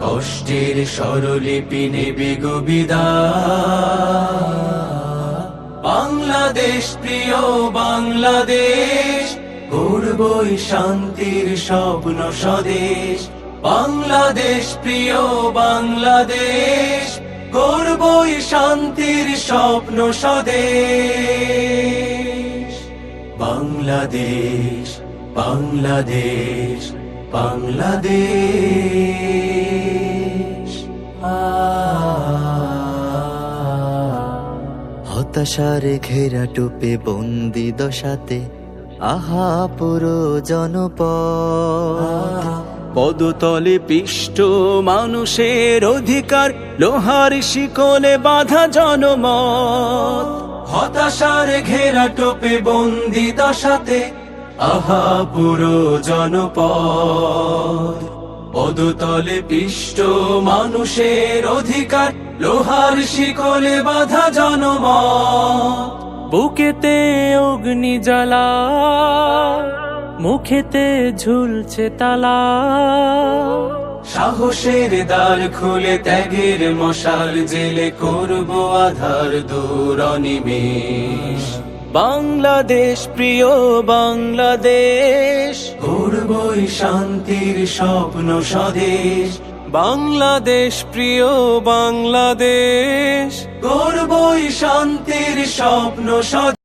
কষ্টের স্বরলিপি নেবে গবিদায় বাংলাদেশ, প্রিয় বাংলাদেশ গড়বই শান্তির স্বপ্ন স্বদেশ। বাংলাদেশ, প্রিয় বাংলাদেশ গড়বই শান্তির স্বপ্ন স্বদেশ। বাংলাদেশ বাংলাদেশ বাংলাদেশ। হতাশার ঘেরা টোপে বন্দি দশাতে। আহা পুরো জনপদ। পদতলে পিষ্ট মানুষের অধিকার লোহার শিকলে বাধা জনমত। হতাশার ঘেরা টোপে বন্দি দশাতে আহা পুরো জনপদ। পদতলে পিষ্ট মানুষের অধিকার লোহার শিকলে বাধা জনমত। বুকেতে অগ্নি জ্বালা মুখেতে ঝুলছে তালা। সাহসের দ্বার খুলে ত্যাগের মশাল জেলে করব আধার দূর অনিমেষ। বাংলাদেশ প্রিয় বাংলাদেশ করবই শান্তির স্বপ্ন স্বদেশ। বাংলাদেশ প্রিয় বাংলাদেশ। করবই শান্তির স্বপ্ন স্বদেশ